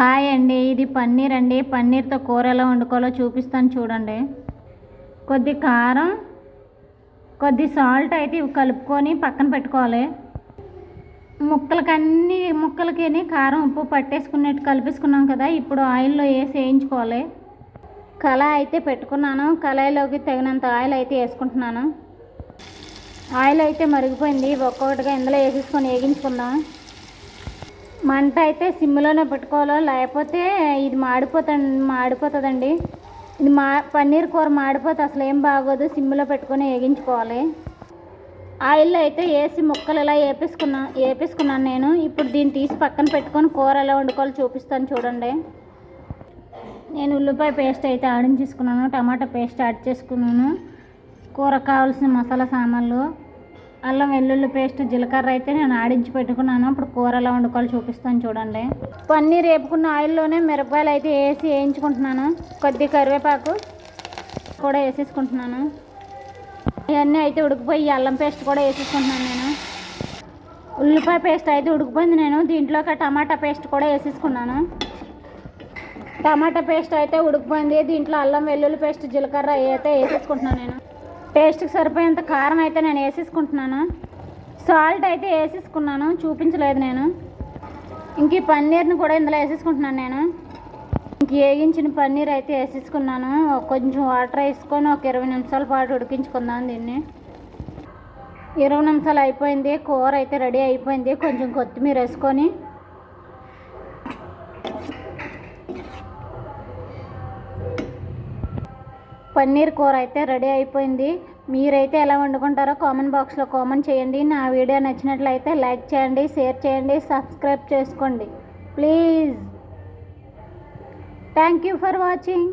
Hi అండి. ఇది పన్నీర్ అండి. పన్నీర్తో కూర ఎలా వండుకోవాలో చూపిస్తాను చూడండి. కొద్ది కారం కొద్ది సాల్ట్ అయితే ఇవి కలుపుకొని పక్కన పెట్టుకోవాలి. ముక్కలకి అన్ని ముక్కలకి కారం ఉప్పు పట్టేసుకున్నట్టు కలిపేసుకున్నాం కదా ఇప్పుడు ఆయిల్లో వేసి వేయించుకోవాలి. కళాయి అయితే పెట్టుకున్నాను. కళాయిలోకి తగినంత ఆయిల్ అయితే వేసుకుంటున్నాను. ఆయిల్ అయితే మరిగిపోయింది. ఒక్కొక్కటిగా ఇందులో వేసేసుకొని వేగించుకుందాం. మంట అయితే సిమ్లోనే పెట్టుకోవాలో? లేకపోతే ఇది మాడిపోతుంది మాడిపోతుందండి. ఇది మా పన్నీర్ కూర మాడిపోతే అసలు ఏం బాగోదు సిమ్లో పెట్టుకొని వేగించుకోవాలి. ఆయిల్లో అయితే వేసి ముక్కలు ఇలా వేపేసుకున్నా వేపేసుకున్నాను నేను. ఇప్పుడు దీన్ని తీసి పక్కన పెట్టుకొని కూర ఎలా వండుకోవాలో చూపిస్తాను చూడండి. నేను ఉల్లిపాయ పేస్ట్ అయితే ఆడించేసుకున్నాను టమాటా పేస్ట్ యాడ్ చేసుకున్నాను. కూర కావాల్సిన మసాలా సామాన్లు అల్లం వెల్లుల్లి పేస్ట్ జీలకర్ర అయితే నేను ఆడించి పెట్టుకున్నాను. ఇప్పుడు కూర ఎలా వండుకోవాలి చూపిస్తాను చూడండి. పన్నీర్ వేపుకున్న ఆయిల్లోనే మిరపకాయలు అయితే వేసి వేయించుకుంటున్నాను. కొద్ది కరివేపాకు కూడా వేసేసుకుంటున్నాను. ఇవన్నీ అయితే ఉడికిపోయి అల్లం పేస్ట్ కూడా వేసేసుకుంటున్నాను నేను. ఉల్లిపాయ పేస్ట్ అయితే ఉడికిపోయింది నేను. దీంట్లోకి టమాటా పేస్ట్ కూడా వేసేసుకున్నాను. టమాటా పేస్ట్ అయితే ఉడికిపోయింది. దీంట్లో అల్లం వెల్లుల్లి పేస్ట్ జీలకర్ర అయితే వేసేసుకుంటున్నాను నేను. టేస్ట్కి సరిపోయేంత కారం అయితే నేను వేసేసుకుంటున్నాను. సాల్ట్ అయితే వేసేసుకున్నాను చూపించలేదు నేను. ఇంక ఈ పన్నీర్ని కూడా ఇందులో వేసేసుకుంటున్నాను నేను. ఇంక వేగించిన పన్నీర్ అయితే వేసేసుకున్నాను. కొంచెం వాటర్ వేసుకొని ఒక ఇరవై నిమిషాల పాటు ఉడికించుకుందాం దీన్ని. ఇరవై నిమిషాలు అయిపోయింది కూర అయితే రెడీ అయిపోయింది. కొంచెం కొత్తిమీర వేసుకొని పన్నీర్ కూర అయితే రెడీ అయిపోయింది. మీరైతే ఎలా వండుకుంటారో కామెంట్ బాక్స్లో కామెంట్ చేయండి. నా వీడియో నచ్చినట్లయితే లైక్ చేయండి షేర్ చేయండి సబ్స్క్రైబ్ చేసుకోండి. Please. Thank you for watching.